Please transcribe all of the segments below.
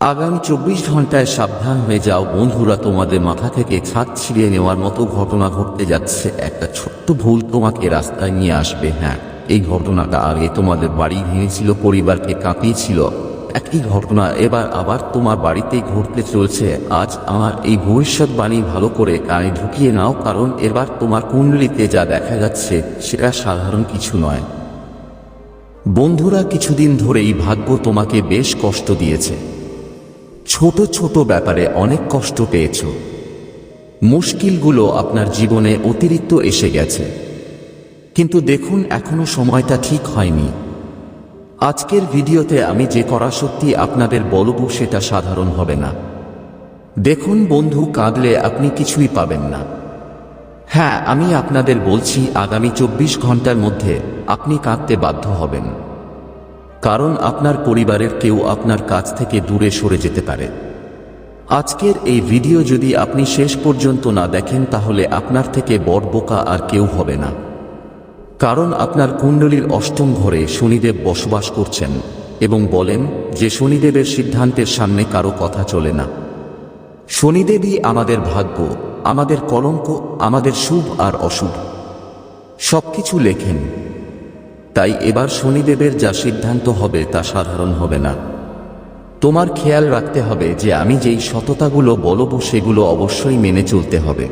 আগামী চব্বিশ ঘন্টায় সাবধান হয়ে যাও। বন্ধুরা, তোমাদের মাথা থেকে ছাদ ছিঁড়িয়ে নেওয়ার মতো ঘটনা ঘটতে যাচ্ছে। একটা ছোট্ট ভুল তোমাকে রাস্তায় নিয়ে আসবে হ্যাঁ। এই ঘটনাটা আগে তোমাদের বাড়ি ভেঙেছিল, পরিবারকে কাঁপিয়েছিল। একই ঘটনা এবার আবার তোমার বাড়িতেই ঘটতে চলছে। আজ আমার এই ভবিষ্যৎবাণী ভালো করে কানে ঢুকিয়ে নাও, কারণ এবার তোমার কুণ্ডলিতে যা দেখা যাচ্ছে সেটা সাধারণ কিছু নয়। বন্ধুরা, কিছুদিন ধরেই ভাগ্য তোমাকে বেশ কষ্ট দিয়েছে। ছোট ছোট ব্যাপারে অনেক কষ্ট পেয়েছ। মুশকিলগুলো আপনার জীবনে অতিরিক্ত এসে গেছে। কিন্তু দেখুন, এখনও সময়টা ঠিক হয়নি। আজকের ভিডিওতে আমি যে করা সত্যি আপনাদের বলব সেটা সাধারণ হবে না। দেখুন বন্ধু, কাঁদলে আপনি কিছুই পাবেন না। হ্যাঁ আমি আপনাদের বলছি, আগামী চব্বিশ ঘণ্টার মধ্যে আপনি কাঁদতে বাধ্য হবেন। কারণ আপনার পরিবারের কেউ আপনার কাছ থেকে দূরে সরে যেতে পারে। আজকের এই ভিডিও যদি আপনি শেষ পর্যন্ত না দেখেন, তাহলে আপনার থেকে বড় বোকা আর কেউ হবে না। কারণ আপনার কুণ্ডলীর অষ্টম ঘরে শনিদেব বসবাস করছেন এবং বলেন যে শনিদেবের সিদ্ধান্তের সামনে কারও কথা চলে না। শনিদেবই আমাদের ভাগ্য, আমাদের কলঙ্ক, আমাদের শুভ আর অশুভ। সবকিছু লেখেন তাই এবার শনিদেবের যা সিদ্ধান্ত হবে তা সাধারণ হবে না। তোমার খেয়াল রাখতে হবে যে আমি যেই সততাগুলো বলব সেগুলো অবশ্যই মেনে চলতে হবে।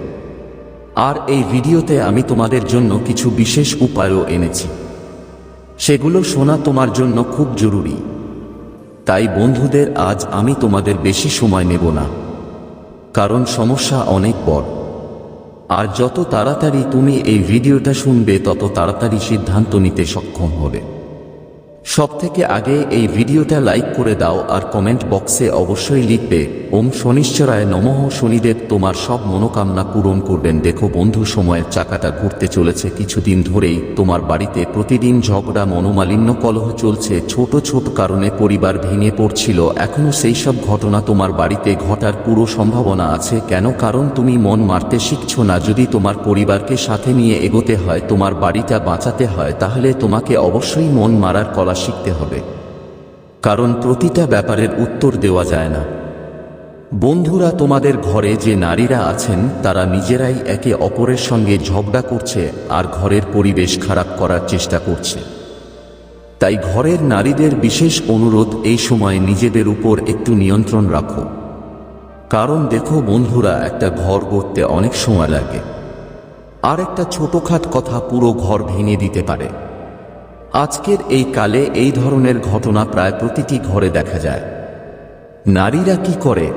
আর এই ভিডিওতে আমি তোমাদের জন্য কিছু বিশেষ উপায়ও এনেছি। সেগুলো শোনা তোমার জন্য খুব জরুরি। তাই বন্ধুদের, আজ আমি তোমাদের বেশি সময় নেব না। কারণ সমস্যা অনেক বড়। আর যত তাড়াতাড়ি তুমি এই ভিডিওটা শুনবে তত তাড়াতাড়ি সিদ্ধান্ত নিতে সক্ষম হবে। সব থেকে আগে এই ভিডিওটা লাইক করে দাও আর কমেন্ট বক্সে অবশ্যই লিখবে, ওম শনিশ্চরায় নমঃ শনিদেব, তোমার সব মনোকামনা পূরণ করবেন। দেখো বন্ধু, সময়ের চাকাটা ঘুরতে চলেছে কিছুদিন ধরেই। তোমার বাড়িতে প্রতিদিন ঝগড়া, মনোমালিন্য, কলহ চলছে। ছোট ছোট কারণে পরিবার ভেঙে পড়ছিল। এখনও সেই সব ঘটনা তোমার বাড়িতে ঘটার পুরো সম্ভাবনা আছে। কেন? কারণ তুমি মন মারতে শিখছো না। যদি তোমার পরিবারকে সাথে নিয়ে এগোতে হয়, তোমার বাড়িটা বাঁচাতে হয়, তাহলে তোমাকে অবশ্যই মন মারার কলা শিখতে হবে। কারণ প্রতিটা ব্যাপারের উত্তর দেওয়া যায় না। বন্ধুরা তোমাদের ঘরে যে নারীরা আছেন, তারা নিজেরাই একে অপরের সঙ্গে ঝগড়া করছে আর ঘরের পরিবেশ খারাপ করার চেষ্টা করছে। তাই ঘরের নারীদের বিশেষ অনুরোধ এই সময় নিজেদের উপর একটু নিয়ন্ত্রণ রাখো। কারণ দেখো বন্ধুরা, একটা ঘর গড়তে অনেক সময় লাগে। আর একটা ছোটখাট কথা পুরো ঘর ভেঙে দিতে পারে। আজকের এই কালে এই ধরনের ঘটনা প্রায় প্রতিটি ঘরে দেখা যায়। নারীরা কি করে?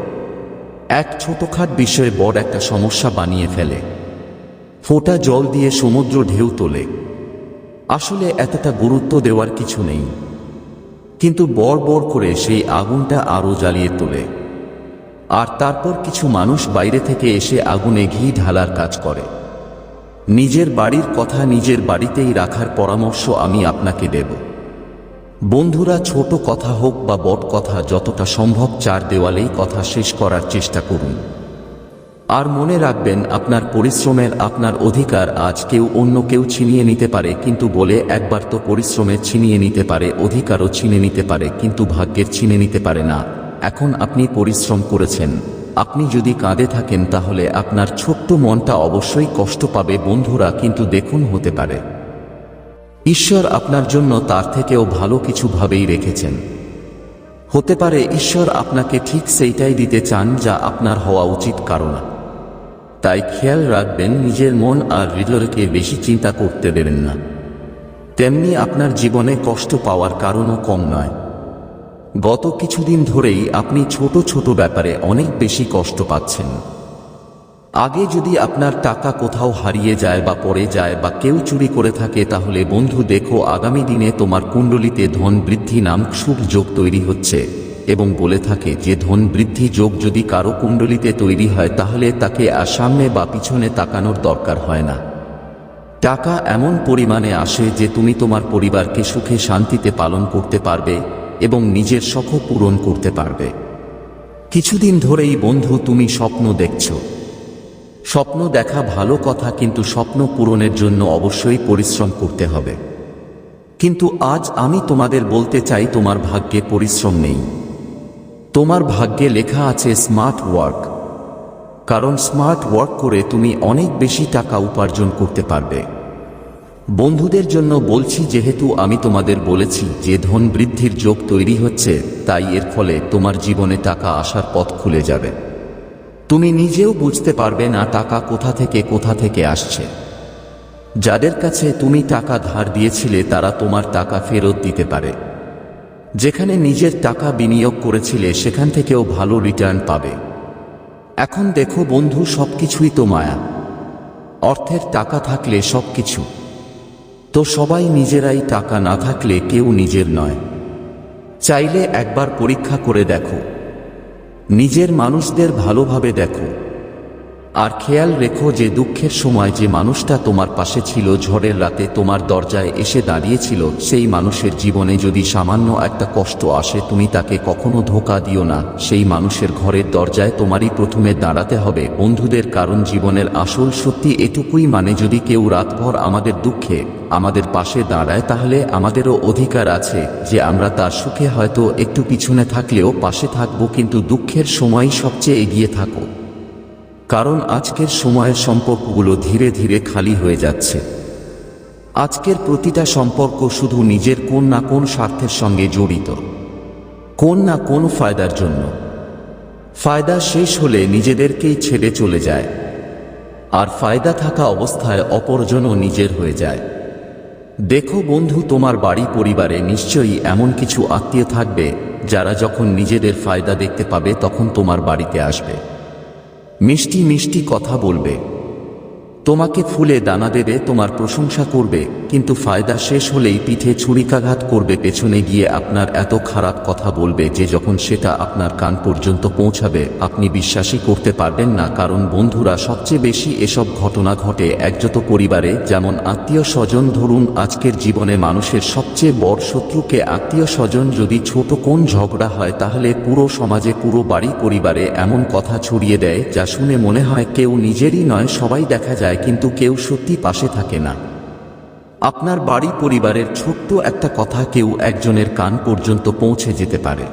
এক ছোটখাট বিষয়ে বড় একটা সমস্যা বানিয়ে ফেলে। ফোঁটা জল দিয়ে সমুদ্র ঢেউ তোলে। আসলে এতটা গুরুত্ব দেওয়ার কিছু নেই। কিন্তু বড় বড় করে সেই আগুনটা আরও জ্বালিয়ে তোলে। আর তারপর কিছু মানুষ বাইরে থেকে এসে আগুনে ঘি ঢালার কাজ করে। নিজের বাড়ির কথা নিজের বাড়িতেই রাখার পরামর্শ আমি আপনাকে দেব। বন্ধুরা, ছোট কথা হোক বা বড় কথা, যতটা সম্ভব চার দেওয়ালেই কথা শেষ করার চেষ্টা করুন। আর মনে রাখবেন, আপনার পরিশ্রমের আপনার অধিকার আজ কেউ অন্য কেউ ছিনিয়ে নিতে পারে, কিন্তু বলে একবার তো পরিশ্রমের ছিনিয়ে নিতে পারে, অধিকারও ছিনে নিতে পারে, কিন্তু ভাগ্যের ছিনে নিতে পারে না। এখন আপনি পরিশ্রম করেছেন। আপনি যদি কাঁদে থাকেন তাহলে আপনার ছোট্ট মনটা অবশ্যই কষ্ট পাবে বন্ধুরা, কিন্তু দেখুন হতে পারে। ঈশ্বর আপনার জন্য তার থেকেও ভালো কিছু ভাবেই রেখেছেন। হতে পারে ঈশ্বর আপনাকে ঠিক সেইটাই দিতে চান যা আপনার হওয়া উচিত কারণ তাই খেয়াল রাখবেন, নিজের মন আর হৃদয়কে বেশি চিন্তা করতে দেবেন না। তেমনি আপনার জীবনে কষ্ট পাওয়ার কারণও কম নয়। গত কিছুদিন ধরেই আপনি ছোট ছোট ব্যাপারে অনেক বেশি কষ্ট পাচ্ছেন। আগে যদি আপনার টাকা কোথাও হারিয়ে যায় বা পড়ে যায় বা কেউ চুরি করে থাকে, তাহলে বন্ধু দেখো আগামী দিনে তোমার কুণ্ডলিতে ধন বৃদ্ধি নাম শুভ যোগ তৈরি হচ্ছে এবং বলে থাকে, যে ধন বৃদ্ধি যোগ যদি কারও কুণ্ডলিতে তৈরি হয়, তাহলে তাকে আর সামনে বা পিছনে তাকানোর দরকার হয় না। টাকা এমন পরিমাণে আসে যে তুমি তোমার পরিবারকে সুখে শান্তিতে পালন করতে পারবে এবং নিজের শখ পূরণ করতে পারবে। কিছুদিন ধরেই বন্ধু, তুমি স্বপ্ন দেখছ। স্বপ্ন দেখা ভালো কথা, কিন্তু স্বপ্ন পূরণের জন্য অবশ্যই পরিশ্রম করতে হবে। কিন্তু আজ আমি তোমাদের বলতে চাই, তোমার ভাগ্যে পরিশ্রম নেই। তোমার ভাগ্যে লেখা আছে স্মার্ট ওয়ার্ক কারণ স্মার্ট ওয়ার্ক করে তুমি অনেক বেশি টাকা উপার্জন করতে পারবে। বন্ধুদের জন্য বলছি, যেহেতু আমি তোমাদের বলেছি, যে ধন বৃদ্ধির যোগ তৈরি হচ্ছে, তাই এর ফলে তোমার জীবনে টাকা আসার পথ খুলে যাবে। তুমি নিজেও বুঝতে পারবে না টাকা কোথা থেকে কোথা থেকে আসছে। যাদের কাছে তুমি টাকা ধার দিয়েছিলে, তারা তোমার টাকা ফেরত দিতে পারে। যেখানে নিজের টাকা বিনিয়োগ করেছিলে, সেখান থেকেও ভালো রিটার্ন পাবে। এখন দেখো বন্ধু, সবকিছুই তো মায়া। অর্থের টাকা থাকলে সবকিছু। তো সবাই নিজেরাই টাকা না থাকলে কেউ নিজের নয়। চাইলে একবার পরীক্ষা করে দেখো। নিজের মানুষদের ভালোভাবে দেখো। আর খেয়াল রেখো যে দুঃখের সময় যে মানুষটা তোমার পাশে ছিল, ঝড়ের রাতে তোমার দরজায় এসে দাঁড়িয়েছিল, সেই মানুষের জীবনে যদি সামান্য একটা কষ্ট আসে, তুমি তাকে কখনো ধোকা দিও না। সেই মানুষের ঘরের দরজায় তোমারই প্রথমে দাঁড়াতে হবে। বন্ধুদের কারণ জীবনের আসল সত্যি এটুকুই মানে যদি কেউ রাতভর আমাদের দুঃখে, আমাদের পাশে দাঁড়ায়, তাহলে আমাদেরও অধিকার আছে যে আমরা তার সুখে হয়তো একটু পিছনে থাকলেও পাশে থাকব, কিন্তু দুঃখের সময়ই সবচেয়ে এগিয়ে থাকো। কারণ আজকের সময়ের সম্পর্কগুলো ধীরে ধীরে খালি হয়ে যাচ্ছে। আজকের প্রতিটা সম্পর্ক শুধু নিজের কোন না কোন স্বার্থের সঙ্গে জড়িত। কোন না কোন ফায়দার জন্য। ফায়দা শেষ হলে নিজেদেরকেই ছেড়ে চলে যায়। আর ফায়দা থাকা অবস্থায় অপরজনও নিজের হয়ে যায়। দেখো বন্ধু, তোমার বাড়ি পরিবারে নিশ্চয়ই এমন কিছু আত্মীয় থাকবে যারা যখন নিজেদের ফায়দা দেখতে পাবে তখন তোমার বাড়িতে আসবে। মিষ্টি মিষ্টি কথা বলবে। তোমাকে ফুলে দানা দেবে, তোমার প্রশংসা করবে, কিন্তু ফায়দা শেষ হলেই পিঠে ছুরিকাঘাত করবে, পেছনে গিয়ে আপনার এত খারাপ কথা বলবে যে যখন সেটা আপনার কান পর্যন্ত পৌঁছাবে, আপনি বিশ্বাসই করতে পারবেন না, কারণ বন্ধুরা সবচেয়ে বেশি এসব ঘটনা ঘটে একজত পরিবারে, যেমন আত্মীয় স্বজন। ধরুন, আজকের জীবনে মানুষের সবচেয়ে বড় শত্রুকে আত্মীয় স্বজন যদি ছোট কোন ঝগড়া হয়, তাহলে পুরো সমাজে, পুরো বাড়ি পরিবারে এমন কথা ছড়িয়ে দেয়, যা শুনে মনে হয় কেউ নিজেরই নয়, সবাই দেখা যায় কিন্তু কেউ সত্যি পাশে থাকে না। আপনার বাড়ি পরিবারের ছোট্ট একটা কথা কেউ একজনের কান পর্যন্ত পৌঁছে যেতে পারে।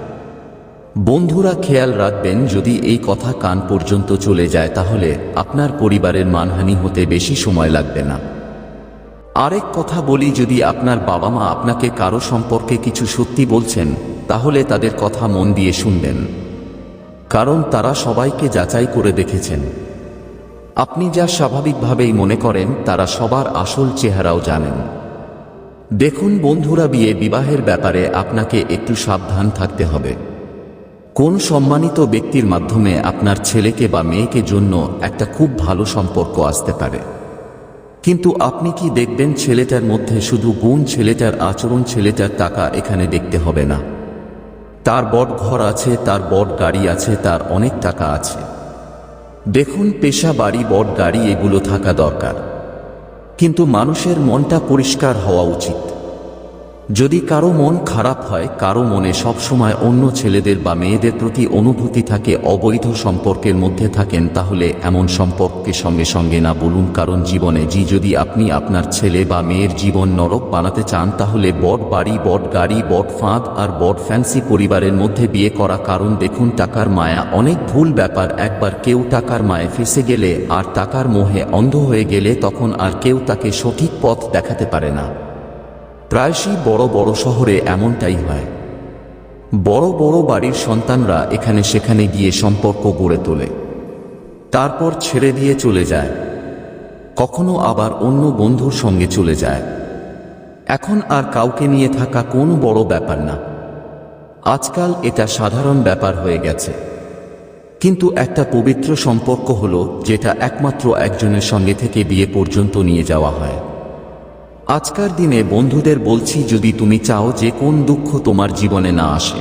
বন্ধুরা খেয়াল রাখবেন, যদি এই কথা কান পর্যন্ত চলে যায়, তাহলে আপনার পরিবারের মানহানি হতে বেশি সময় লাগবে না। আরেক কথা বলি, যদি আপনার বাবা মা আপনাকে কারও সম্পর্কে কিছু সত্যি বলছেন, তাহলে তাদের কথা মন দিয়ে শুনবেন। কারণ তারা সবাইকে যাচাই করে দেখেছেন। আপনি যা স্বাভাবিকভাবেই মনে করেন, তারা সবার আসল চেহারাও জানেন। দেখুন বন্ধুরা, বিয়ে বিবাহের ব্যাপারে আপনাকে একটু সাবধান থাকতে হবে। কোন সম্মানিত ব্যক্তির মাধ্যমে আপনার ছেলেকে বা মেয়েকে জন্য একটা খুব ভালো সম্পর্ক আসতে পারে? কিন্তু আপনি কি দেখবেন, ছেলেটার মধ্যে শুধু গুণ ছেলেটার আচরণ, ছেলেটার টাকা এখানে দেখতে হবে না। তার বড় ঘর আছে, তার বট গাড়ি আছে, তার অনেক টাকা আছে। দেখুন পেশা বাড়ি বট গাড়ি এগুলো থাকা দরকার। কিন্তু মানুষের মনটা পরিষ্কার হওয়া উচিত। যদি কারও মন খারাপ হয়, কারও মনে সবসময় অন্য ছেলেদের বা মেয়েদের প্রতি অনুভূতি থাকে, অবৈধ সম্পর্কের মধ্যে থাকেন, তাহলে এমন সম্পর্ককে সঙ্গে সঙ্গে না বলুন, কারণ জীবনে জি, যদি আপনি আপনার ছেলে বা মেয়ের জীবন নরক বানাতে চান, তাহলে বট বাড়ি, বট গাড়ি, বট ফাঁদ আর বট ফ্যান্সি পরিবারের মধ্যে বিয়ে করা কারণ দেখুন, টাকার মায়া অনেক ভুল ব্যাপার, একবার কেউ টাকার মায়ে ফেসে গেলে আর টাকার মোহে অন্ধ হয়ে গেলে তখন আর কেউ তাকে সঠিক পথ দেখাতে পারে না। প্রায়শই বড় বড় শহরে এমনটাই হয়। বড় বড় বাড়ির সন্তানরা এখানে সেখানে গিয়ে সম্পর্ক গড়ে তোলে। তারপর ছেড়ে দিয়ে চলে যায়। কখনো আবার অন্য বন্ধুর সঙ্গে চলে যায়। এখন আর কাউকে নিয়ে থাকা কোনো বড় ব্যাপার না। আজকাল এটা সাধারণ ব্যাপার হয়ে গেছে। কিন্তু একটা পবিত্র সম্পর্ক হলো যেটা একমাত্র একজনের সঙ্গে থেকে বিয়ে পর্যন্ত নিয়ে যাওয়া হয়। আজকার দিনে বন্ধুদের বলছি, যদি তুমি চাও যে কোন দুঃখ তোমার জীবনে না আসে।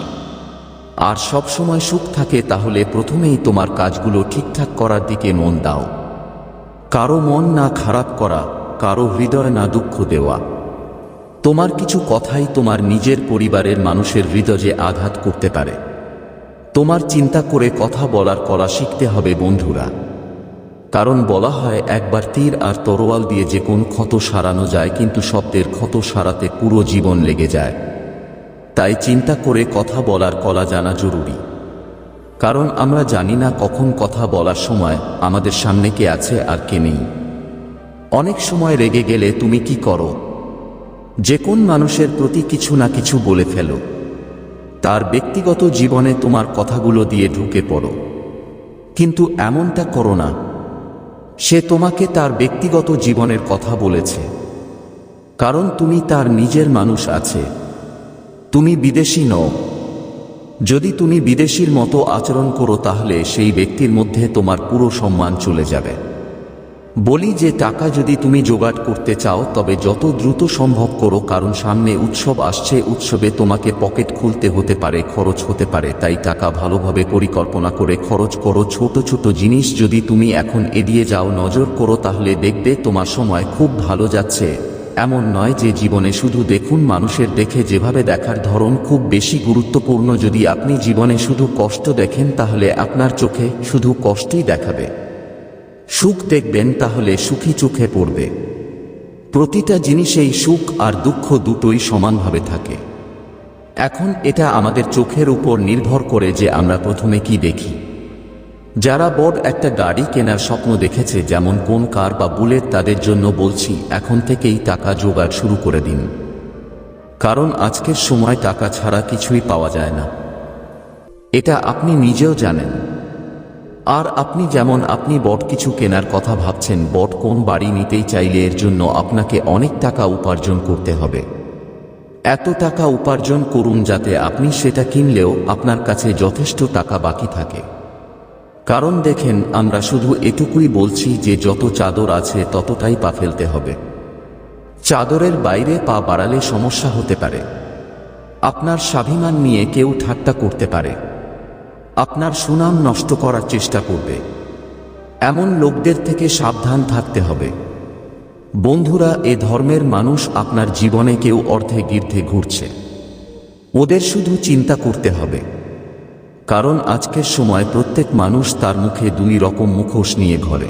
আর সব সময় সুখ থাকে, তাহলে প্রথমেই তোমার কাজগুলো ঠিকঠাক করার দিকে মন দাও। কারও মন না খারাপ করা, কারও হৃদয় না দুঃখ দেওয়া। তোমার কিছু কথাই তোমার নিজের পরিবারের মানুষের হৃদয়ে আঘাত করতে পারে। তোমার চিন্তা করে কথা বলার করা শিখতে হবে বন্ধুরা। কারণ বলা হয়, একবার তীর আর তরোয়াল দিয়ে যে কোন ক্ষত সারানো যায়, কিন্তু শব্দের ক্ষত সারাতে পুরো জীবন লেগে যায়। তাই চিন্তা করে কথা বলার কলা জানা জরুরি। কারণ আমরা জানি না কখন কথা বলার সময় আমাদের সামনে কে আছে আর কে নেই। অনেক সময় রেগে গেলে তুমি কি করো? যে কোন মানুষের প্রতি কিছু না কিছু বলে ফেলো। তার ব্যক্তিগত জীবনে তোমার কথাগুলো দিয়ে ঢুকে পড়ো। কিন্তু এমনটা করো না। সে তোমাকে তার ব্যক্তিগত জীবনের কথা বলেছে। কারণ তুমি তার নিজের মানুষ আছে। তুমি বিদেশি নও। যদি তুমি বিদেশির মতো আচরণ করো তাহলে সেই ব্যক্তির মধ্যে তোমার পুরো সম্মান চলে যাবে। বলি যে টাকা যদি তুমি জোগাড় করতে চাও, তবে যত দ্রুত সম্ভব করো, কারণ সামনে উৎসব আসছে, উৎসবে তোমাকে পকেট খুলতে হতে পারে, খরচ হতে পারে, তাই টাকা ভালোভাবে পরিকল্পনা করে খরচ করো। ছোট ছোট জিনিস যদি তুমি এখন এড়িয়ে যাও, নজর করো, তাহলে দেখবে তোমার সময় খুব ভালো যাচ্ছে। এমন নয় যে জীবনে শুধু দেখুন, মানুষের দেখে যেভাবে দেখার ধরন খুব বেশি গুরুত্বপূর্ণ। যদি আপনি জীবনে শুধু কষ্ট দেখেন, তাহলে আপনার চোখে শুধু কষ্টই দেখাবে। সুখ দেখবেন তাহলে সুখী চোখে পড়বে। প্রতিটা জিনিসেই সুখ আর দুঃখ দুটোই সমানভাবে থাকে। এখন এটা আমাদের চোখের উপর নির্ভর করে যে আমরা প্রথমে কি দেখি। যারা বড় একটা গাড়ি কেনার স্বপ্ন দেখেছে, যেমন কোন কার বা বুলেট তাদের জন্য বলছি, এখন থেকেই টাকা জোগাড় শুরু করে দিন। কারণ আজকের সময় টাকা ছাড়া কিছুই পাওয়া যায় না। এটা আপনি নিজেও জানেন। আর আপনি যেমন আপনি বট কিছু কেনার কথা ভাবছেন, বট কোন বাড়ি নিতেই চাইলে এর জন্য আপনাকে অনেক টাকা উপার্জন করতে হবে। এত টাকা উপার্জন করুন যাতে আপনি সেটা কিনলেও আপনার কাছে যথেষ্ট টাকা বাকি থাকে। কারণ দেখেন, আমরা শুধু এটুকুই বলছি যে যত চাদর আছে ততটাই পা ফেলতে হবে। চাদরের বাইরে পা বাড়ালে সমস্যা হতে পারে। আপনার স্বাভিমান নিয়ে কেউ ঠাট্টা করতে পারে। আপনার সুনাম নষ্ট করার চেষ্টা করবে। এমন লোকদের থেকে সাবধান থাকতে হবে। বন্ধুরা, এ ধর্মের মানুষ আপনার জীবনে কেউ অর্ধে গীর্ধে ঘুরছে। ওদের শুধু চিন্তা করতে হবে। কারণ আজকের সময় প্রত্যেক মানুষ তার মুখে দুই রকম মুখোশ নিয়ে ঘরে।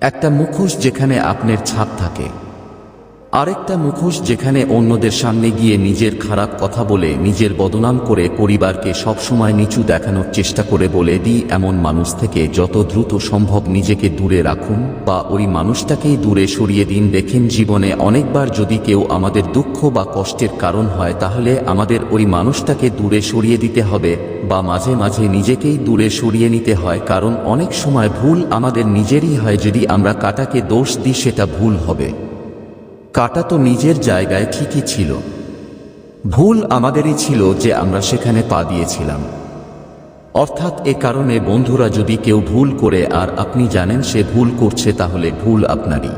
একটা মুখোশ যেখানে আপনার ছাপ থাকে। আরেকটা মুখোশ যেখানে অন্যদের সামনে গিয়ে নিজের খারাপ কথা বলে নিজের বদনাম করে পরিবারকে সবসময় নিচু দেখানোর চেষ্টা করে বলে দিই এমন মানুষ থেকে যত দ্রুত সম্ভব নিজেকে দূরে রাখুন বা ওই মানুষটাকেই দূরে সরিয়ে দিন। দেখেন জীবনে অনেকবার যদি কেউ আমাদের দুঃখ বা কষ্টের কারণ হয় তাহলে আমাদের ওই মানুষটাকে দূরে সরিয়ে দিতে হবে বা মাঝে মাঝে নিজেকেই দূরে সরিয়ে নিতে হয় কারণ অনেক সময় ভুল আমাদের নিজেরই হয় যদি আমরা কাটাকে দোষ দিই সেটা ভুল হবে। কাটা তো নিজের জায়গায় ঠিকই ছিল। ভুল আমাদেরই ছিল যে আমরা সেখানে পা দিয়েছিলাম। অর্থাৎ এ কারণে বন্ধুরা যদি কেউ ভুল করে আর আপনি জানেন সে ভুল করছে তাহলে ভুল আপনারই।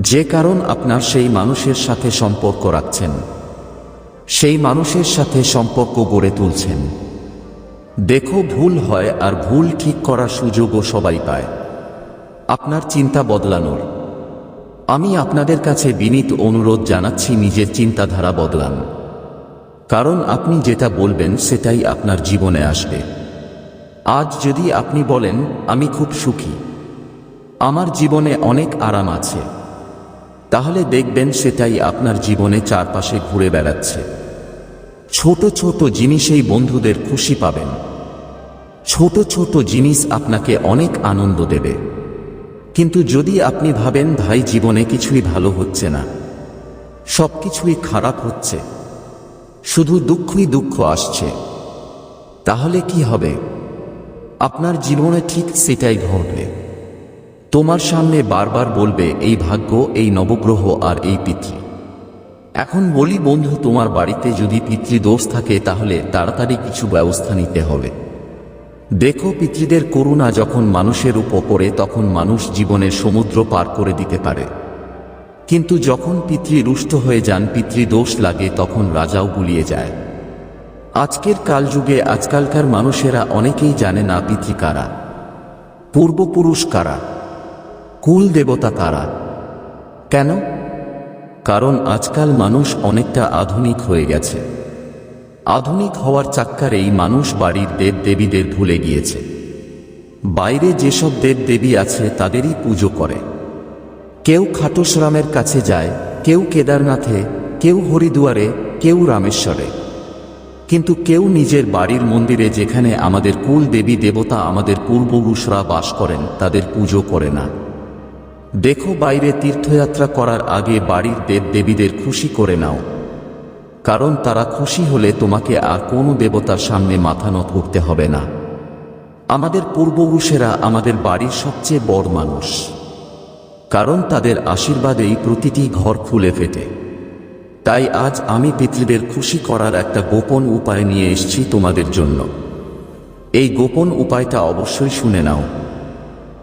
যে কারণ আপনার সেই মানুষের সাথে সম্পর্ক রাখছেন। সেই মানুষের সাথে সম্পর্ক গড়ে তুলছেন। দেখো ভুল হয় আর ভুল ঠিক করার সুযোগও সবাই পায়। আপনার চিন্তা বদলানোর। আমি আপনাদের কাছে বিনীত অনুরোধ জানাচ্ছি নিজের চিন্তাধারা বদলান। কারণ আপনি যেটা বলবেন সেটাই আপনার জীবনে আসবে। আজ যদি আপনি বলেন, আমি খুব সুখী। আমার জীবনে অনেক আরাম আছে। তাহলে দেখবেন সেটাই আপনার জীবনে চারপাশে ঘুরে বেড়াচ্ছে। ছোট ছোট জিনিসেই বন্ধুদের খুশি পাবেন। ছোট ছোট জিনিস আপনাকে অনেক আনন্দ দেবে। কিন্তু যদি আপনি ভাবেন, ভাই, জীবনে কিছুই ভালো হচ্ছে না। সব কিছুই খারাপ হচ্ছে। শুধু দুঃখই দুঃখ আসছে। তাহলে কি হবে? আপনার জীবনে ঠিক সেটাই ঘটবে। তোমার সামনে বারবার বলবে, এই ভাগ্য, এই নবগ্রহ আর এই পিতৃ। এখন বলি, বন্ধু, তোমার বাড়িতে যদি পিতৃদোষ থাকে, তাহলে তাড়াতাড়ি কিছু ব্যবস্থা নিতে হবে। দেখো পিতৃদের করুণা যখন মানুষের উপর তখন মানুষ জীবনের সমুদ্র পার করে দিতে পারে। কিন্তু যখন পিতৃ রুষ্ট হয়ে যান পিতৃদোষ লাগে, তখন রাজাও গুলিয়ে যায়। আজকের কালযুগে আজকালকার মানুষেরা অনেকেই জানে না পিতৃ কারা। পূর্বপুরুষ কারা? কুল দেবতা কারা? কেন? কারণ আজকাল মানুষ অনেকটা আধুনিক হয়ে গেছে। আধুনিক হওয়ার চাক্কারেই মানুষ বাড়ির দেব দেবীদের ভুলে গিয়েছে। বাইরে যেসব দেব দেবী আছে, তাদেরই পুজো করে। কেউ খাটুসরামের কাছে যায়, কেউ কেদারনাথে, কেউ হরিদুয়ারে, কেউ রামেশ্বরে। কিন্তু কেউ নিজের বাড়ির মন্দিরে যেখানে আমাদের কুল দেবী দেবতা আমাদের পূর্বপুরুষরা বাস করেন, তাদের পুজো করে না। দেখো বাইরে তীর্থযাত্রা করার আগে বাড়ির দেব দেবীদের খুশি করে নাও। কারণ তারা খুশি হলে তোমাকে আর কোনো দেবতার সামনে মাথা নত করতে হবে না। আমাদের পূর্বপুরুষেরা আমাদের বাড়ির সবচেয়ে বড় মানুষ। কারণ তাদের আশীর্বাদেই প্রতিটি ঘর ফুলে ফেটে। তাই আজ আমি পিতৃদের খুশি করার একটা গোপন উপায় নিয়ে এসেছি তোমাদের জন্য। এই গোপন উপায়টা অবশ্যই শুনে নাও।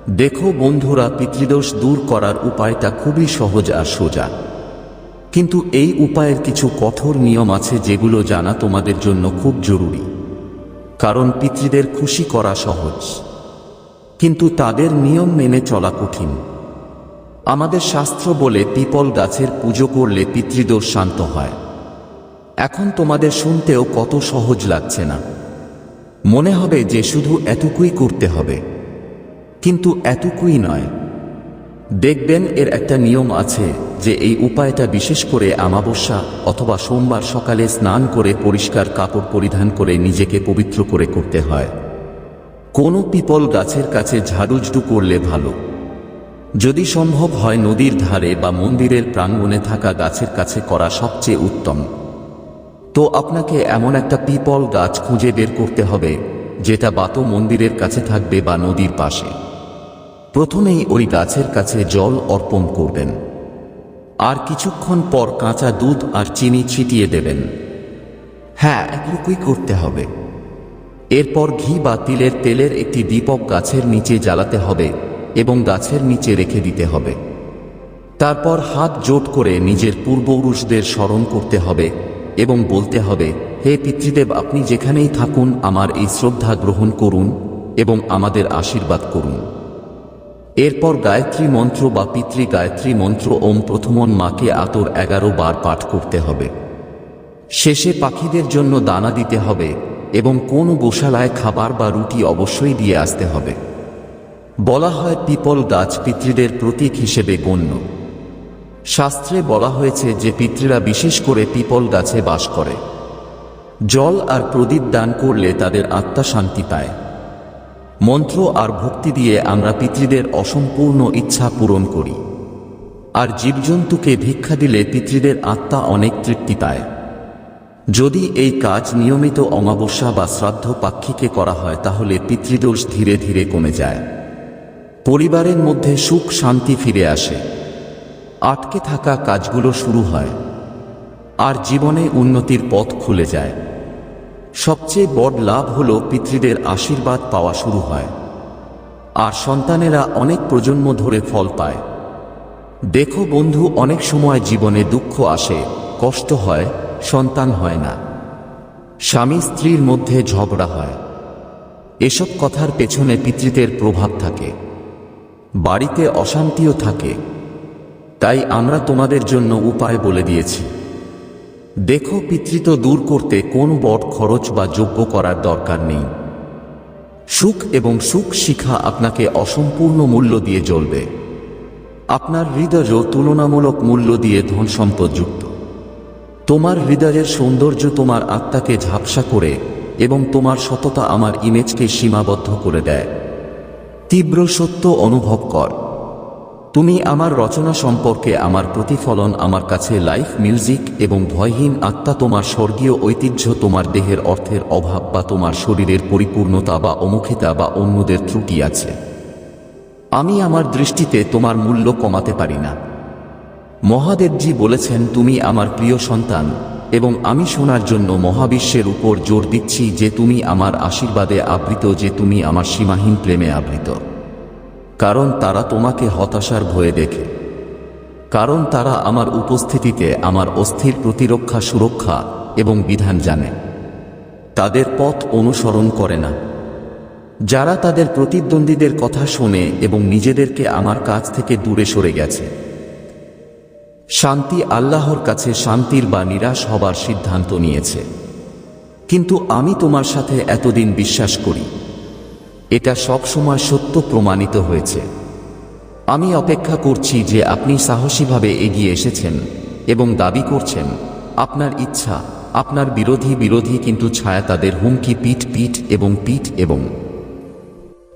দেখো বন্ধুরা, পিতৃদোষ দূর করার উপায়টা খুবই সহজ আর সোজা। কিন্তু এই উপায়ের কিছু কঠোর নিয়ম আছে যেগুলো জানা তোমাদের জন্য খুব জরুরি। কারণ পিতৃদের খুশি করা সহজ। কিন্তু তাদের নিয়ম মেনে চলা কঠিন। আমাদের শাস্ত্র বলে পিপল গাছের পুজো করলে পিতৃদোষ শান্ত হয়। এখন তোমাদের শুনতেও কত সহজ লাগছে না। মনে হবে যে শুধু এতটুকুই করতে হবে। কিন্তু এতটুকুই নয়। দেখবেন এর একটা নিয়ম আছে যে এই উপায়টা বিশেষ করে আমাবস্যা অথবা সোমবার সকালে স্নান করে পরিষ্কার কাপড় পরিধান করে নিজেকে পবিত্র করে করতে হয়। কোনো পিপল গাছের কাছে ঝাড়ুঝড়ু করলে ভালো। যদি সম্ভব হয় নদীর ধারে বা মন্দিরের প্রাঙ্গণে থাকা গাছের কাছে করা সবচেয়ে উত্তম। তো আপনাকে এমন একটা পিপল গাছ খুঁজে বের করতে হবে, যেটা বাতো মন্দিরের কাছে থাকবে বা নদীর পাশে। প্রথমেই ওই গাছের কাছে জল অর্পণ করবেন। আর কিছুক্ষণ পর কাঁচা দুধ আর চিনি ছিটিয়ে দেবেন। হ্যাঁ একটুকুই করতে হবে। এরপর ঘি বা তিলের তেলের একটি দীপক গাছের নিচে জ্বালাতে হবে এবং গাছের নিচে রেখে দিতে হবে। তারপর হাত জোট করে নিজের পূর্বপুরুষদের স্মরণ করতে হবে এবং বলতে হবে, হে পিতৃদেব, আপনি যেখানেই থাকুন, আমার এই শ্রদ্ধা গ্রহণ করুন এবং আমাদের আশীর্বাদ করুন। এরপর গায়ত্রী মন্ত্র বা পিতৃ গায়ত্রী মন্ত্র ওম প্রথমন মাকে আতর এগারো বার পাঠ করতে হবে। শেষে পাখিদের জন্য দানা দিতে হবে এবং কোন গোশালায় খাবার বা রুটি অবশ্যই দিয়ে আসতে হবে। বলা হয় পিপল গাছ পিতৃদের প্রতীক হিসেবে গণ্য। শাস্ত্রে বলা হয়েছে যে পিতৃরা বিশেষ করে পিপল গাছে বাস করে। জল আর প্রদীপ দান করলে তাদের আত্মা শান্তি পায়। মন্ত্র আর ভক্তি দিয়ে আমরা পিতৃদের অসম্পূর্ণ ইচ্ছা পূরণ করি। আর জীবজন্তুকে ভিক্ষা দিলে পিতৃদের আত্মা অনেক তৃপ্তি পায় যদি এই কাজ নিয়মিত অমাবস্যা বা শ্রাদ্ধ পাক্ষিকে করা হয়, তাহলে পিতৃদোষ ধীরে ধীরে কমে যায়। পরিবারের মধ্যে সুখ শান্তি ফিরে আসে। আটকে থাকা কাজগুলো শুরু হয়। আর জীবনে উন্নতির পথ খুলে যায়। সবচেয়ে বড় লাভ হল পিতৃদের আশীর্বাদ পাওয়া শুরু হয়। আর সন্তানেরা অনেক প্রজন্ম ধরে ফল পায়। দেখো বন্ধু, অনেক সময় জীবনে দুঃখ আসে, কষ্ট হয়, সন্তান হয় না। স্বামী স্ত্রীর মধ্যে ঝগড়া হয়। এসব কথার পেছনে পিতৃদের প্রভাব থাকে। বাড়িতে অশান্তিও থাকে। তাই আমরা তোমাদের জন্য উপায় বলে দিয়েছি। দেখো পিতৃত দূর করতে কোন বট খরচ বা যোগ্য করার দরকার নেই। সুখ এবং সুখ শিখা আপনাকে অসম্পূর্ণ মূল্য দিয়ে জ্বলবে। আপনার হৃদয়ও তুলনামূলক মূল্য দিয়ে ধন সম্পদযুক্ত তোমার হৃদয়ের সৌন্দর্য তোমার আত্মাকে ঝাপসা করে এবং তোমার সততা আমার ইমেজকে সীমাবদ্ধ করে দেয়। তীব্র সত্য অনুভব কর। তুমি আমার রচনা সম্পর্কে আমার প্রতিফলন আমার কাছে লাইফ মিউজিক এবং ভয়হীন আত্মা তোমার স্বর্গীয় ঐতিহ্য তোমার দেহের অর্থের অভাব বা তোমার শরীরের পরিপূর্ণতা বা অমুখিতা বা অন্যদের ত্রুটি আছে। আমি আমার দৃষ্টিতে তোমার মূল্য কমাতে পারি না। মহাদেবজি বলেছেন, তুমি আমার প্রিয় সন্তান এবং আমি শোনার জন্য মহাবিশ্বের উপর জোর দিচ্ছি যে তুমি আমার আশীর্বাদে আবৃত, যে তুমি আমার সীমাহীন প্রেমে আবৃত। কারণ তারা তোমাকে হতাশার ভয়ে দেখে। কারণ তারা আমার উপস্থিতিতে আমার অস্থির প্রতিরক্ষা সুরক্ষা এবং বিধান জানে। তাদের পথ অনুসরণ করে না। যারা তাদের প্রতিদ্বন্দ্বীদের কথা শোনে এবং নিজেদেরকে আমার কাছ থেকে দূরে সরে গেছে। শান্তি আল্লাহর কাছে শান্তির বা নিরাশ হবার সিদ্ধান্ত নিয়েছে। কিন্তু আমি তোমার সাথে এতদিন বিশ্বাস করি। এটা সবসময় সত্য প্রমাণিত হয়েছে। আমি অপেক্ষা করছি যে আপনি সাহসীভাবে এগিয়ে এসেছেন এবং দাবি করছেন, আপনার ইচ্ছা, আপনার বিরোধী বিরোধী কিন্তু ছায়া তাদের হুমকি পিঠ পিঠ এবং পিঠ এবং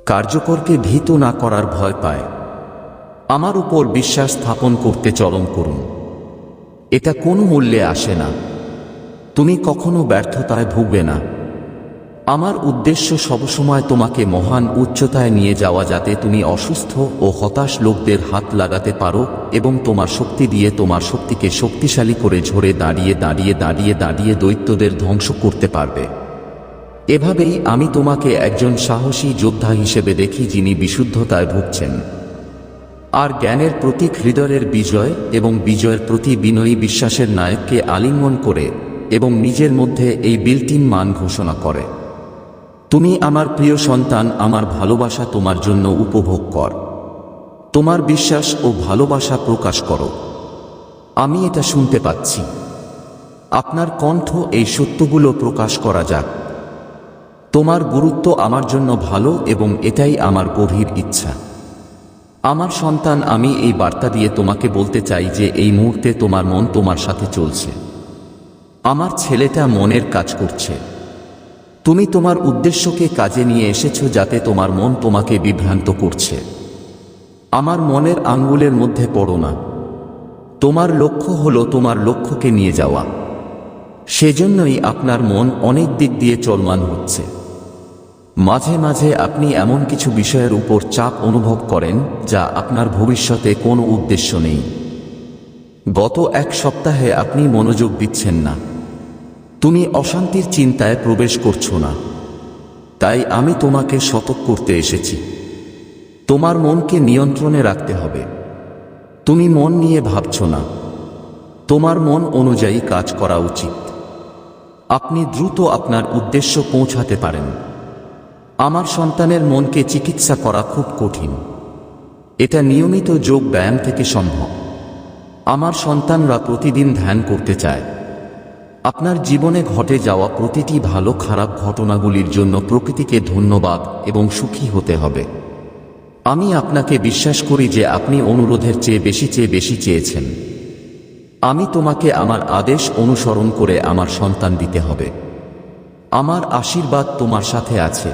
কার্যকরকে ভীত না করার ভয় পায়। আমার উপর বিশ্বাস স্থাপন করতে চরম করুন। এটা কোনো মূল্যে আসে না। তুমি কখনো ব্যর্থতায় ভুগবে না। আমার উদ্দেশ্য সবসময় তোমাকে মহান উচ্চতায় নিয়ে যাওয়া যাতে তুমি অসুস্থ ও হতাশ লোকদের হাত লাগাতে পারো এবং তোমার শক্তি দিয়ে তোমার শক্তিকে শক্তিশালী করে ঝরে দাঁড়িয়ে দাঁড়িয়ে দাঁড়িয়ে দাঁড়িয়ে দৈত্যদের ধ্বংস করতে পারবে। এভাবেই আমি তোমাকে একজন সাহসী যোদ্ধা হিসেবে দেখি যিনি বিশুদ্ধতায় ভুগছেন। আর জ্ঞানের প্রতীক হৃদয়ের বিজয় এবং বিজয়ের প্রতি বিনয়ী বিশ্বাসের নায়ককে আলিঙ্গন করে এবং নিজের মধ্যে এই বিল্টিন মান ঘোষণা করে। তুমি আমার প্রিয় সন্তান, আমার ভালোবাসা তোমার জন্য উপভোগ কর। তোমার বিশ্বাস ও ভালোবাসা প্রকাশ করো। আমি এটা শুনতে পাচ্ছি। আপনার কণ্ঠ এই সত্যগুলো প্রকাশ করা যাক। তোমার গুরুত্ব আমার জন্য ভালো এবং এটাই আমার গভীর ইচ্ছা। আমার সন্তান, আমি এই বার্তা দিয়ে তোমাকে বলতে চাই যে এই মুহূর্তে তোমার মন তোমার সাথে চলছে। আমার ছেলেটা মনের কাজ করছে। তুমি তোমার উদ্দেশ্যকে কাজে নিয়ে এসেছ যাতে তোমার মন তোমাকে বিভ্রান্ত করছে। আমার মনের আঙ্গুলের মধ্যে পড়ো না। তোমার লক্ষ্য হলো তোমার লক্ষ্যকে নিয়ে যাওয়া। সেজন্যই আপনার মন অনেক দিক দিয়ে চলমান হচ্ছে। মাঝে মাঝে আপনি এমন কিছু বিষয়ের উপর চাপ অনুভব করেন যা আপনার ভবিষ্যতে কোনো উদ্দেশ্য নেই। গত এক সপ্তাহে আপনি মনোযোগ দিচ্ছেন না। তুমি অশান্তির চিন্তায় প্রবেশ করছ না। তাই আমি তোমাকে সতর্ক করতে এসেছি। তোমার মনকে নিয়ন্ত্রণে রাখতে হবে। তুমি মন নিয়ে ভাবছ না। তোমার মন অনুযায়ী কাজ করা উচিত। আপনি দ্রুত আপনার উদ্দেশ্য পৌঁছাতে পারেন। আমার সন্তানের মনকে চিকিৎসা করা খুব কঠিন। এটা নিয়মিত যোগ ব্যায়াম থেকে সম্ভব। আমার সন্তানরা প্রতিদিন ধ্যান করতে চায়। আপনার জীবনে ঘটে যাওয়া প্রতিটি ভালো খারাপ ঘটনাগুলির জন্য প্রকৃতিকে ধন্যবাদ এবং সুখী হতে হবে। আমি আপনাকে বিশ্বাস করি যে আপনি অনুরোধের চেয়ে বেশি চেয়ে বেশি চেয়েছেন। আমি তোমাকে আমার আদেশ অনুসরণ করে আমার সন্তান দিতে হবে। আমার আশীর্বাদ তোমার সাথে আছে।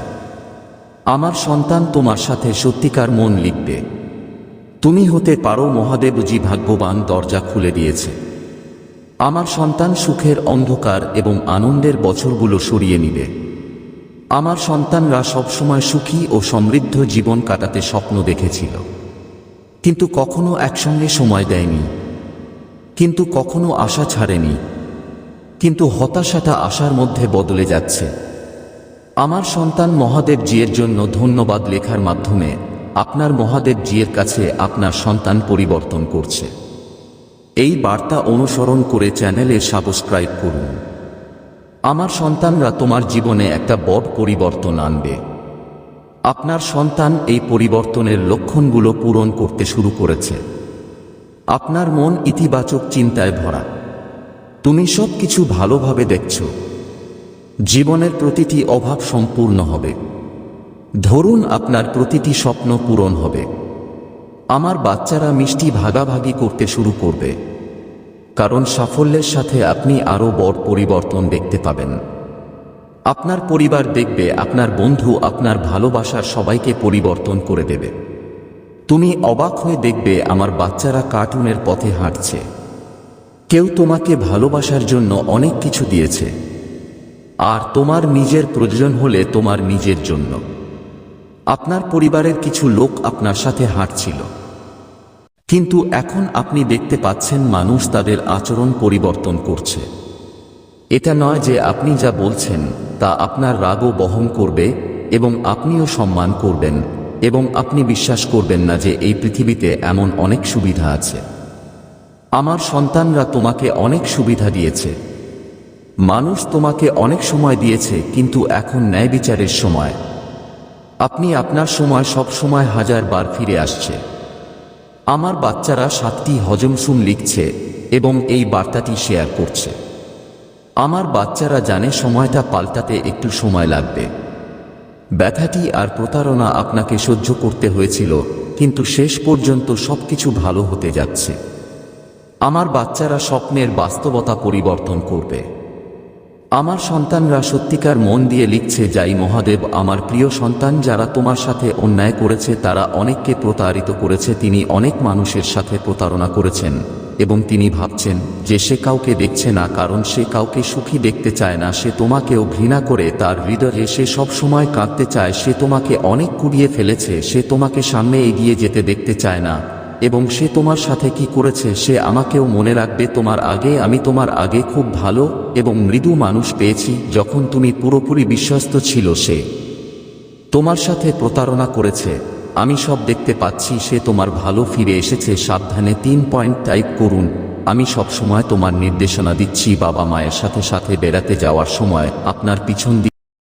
আমার সন্তান তোমার সাথে সত্যিকার মন লিখবে। তুমি হতে পারো মহাদেবজি ভাগ্যবান দরজা খুলে দিয়েছে। আমার সন্তান সুখের অন্ধকার এবং আনন্দের বছরগুলো সরিয়ে নিবে। আমার সন্তানরা সবসময় সুখী ও সমৃদ্ধ জীবন কাটাতে স্বপ্ন দেখেছিল। কিন্তু কখনো একসঙ্গে সময় দেয়নি। কিন্তু কখনো আশা ছাড়েনি। কিন্তু হতাশাটা আশার মধ্যে বদলে যাচ্ছে। আমার সন্তান মহাদেব জিয়ের জন্য ধন্যবাদ লেখার মাধ্যমে আপনার মহাদেব জিয়ের কাছে আপনার সন্তান পরিবর্তন করছে। এই বার্তা অনুসরণ করে চ্যানেলে সাবস্ক্রাইব করুন। আমার সন্তানরা তোমার জীবনে একটা বড় পরিবর্তন আনবে। আপনার সন্তান এই পরিবর্তনের লক্ষণগুলো পূরণ করতে শুরু করেছে। আপনার মন ইতিবাচক চিন্তায় ভরা। তুমি সব কিছু ভালোভাবে দেখছ। জীবনের প্রতিটি অভাব সম্পূর্ণ হবে। ধরুন আপনার প্রতিটি স্বপ্ন পূরণ হবে। আমার বাচ্চারা মিষ্টি ভাগাভাগি করতে শুরু করবে। কারণ সাফল্যের সাথে আপনি আরও বড় পরিবর্তন দেখতে পাবেন। আপনার পরিবার দেখবে, আপনার বন্ধু আপনার ভালোবাসার সবাইকে পরিবর্তন করে দেবে। তুমি অবাক হয়ে দেখবে, আমার বাচ্চারা কার্টুনের পথে হাঁটছে। কেউ তোমাকে ভালোবাসার জন্য অনেক কিছু দিয়েছে। আর তোমার নিজের প্রয়োজন হলে তোমার নিজের জন্য। আপনার পরিবারের কিছু লোক আপনার সাথে হাঁটছিল। কিন্তু এখন আপনি দেখতে পাচ্ছেন মানুষ তাদের আচরণ পরিবর্তন করছে। এটা নয় যে আপনি যা বলছেন, তা আপনার রাগও বহন করবে এবং আপনিও সম্মান করবেন এবং আপনি বিশ্বাস করবেন না যে এই পৃথিবীতে এমন অনেক সুবিধা আছে। আমার সন্তানরা তোমাকে অনেক সুবিধা দিয়েছে। মানুষ তোমাকে অনেক সময় দিয়েছে, কিন্তু এখন ন্যায় বিচারের সময়। আপনি আপনার সময় সব সময় হাজার বার ফিরে আসছে। আমার বাচ্চারা সাতটি হজমসুম লিখছে এবং এই বার্তাটি শেয়ার করছে। আমার বাচ্চারা জানে সময়টা পাল্টাতে একটু সময় লাগবে। ব্যথাটি আর প্রতারণা আপনাকে সহ্য করতে হয়েছিল, কিন্তু শেষ পর্যন্ত সব কিছু ভালো হতে যাচ্ছে। আমার বাচ্চারা স্বপ্নের বাস্তবতা পরিবর্তন করবে। আমার সন্তানরা সত্যিকার মন দিয়ে লিখছে, যাই মহাদেব, আমার প্রিয় সন্তান যারা তোমার সাথে অন্যায় করেছে, তারা অনেককে প্রতারিত করেছে, তিনি অনেক মানুষের সাথে প্রতারণা করেছেন। এবং তিনি ভাবছেন, যে সে কাউকে দেখছে না, কারণ সে কাউকে সুখী দেখতে চায় না, সে তোমাকেও ঘৃণা করে, তার হৃদয়ে সে সব সময় কাঁদতে চায়, সে তোমাকে অনেক কুড়িয়ে ফেলেছে, সে তোমাকে সামনে এগিয়ে যেতে দেখতে চায় না। এবং সে তোমার সাথে কি করেছে সে আমাকেও মনে রাখবে তোমার আগে আমি তোমার আগে খুব ভালো এবং মৃদু মানুষ পেয়েছি যখন তুমি পুরোপুরি বিশ্বস্ত ছিল সে। তোমার সাথে প্রতারণা করেছে। আমি সব দেখতে পাচ্ছি সে তোমার ভালো ফিরে এসেছে সাবধানে তিন পয়েন্ট টাইপ করুন। আমি সব সময় তোমার নির্দেশনা দিচ্ছি বাবা মায়ের সাথে সাথে বেড়াতে যাওয়ার সময় আপনার পিছন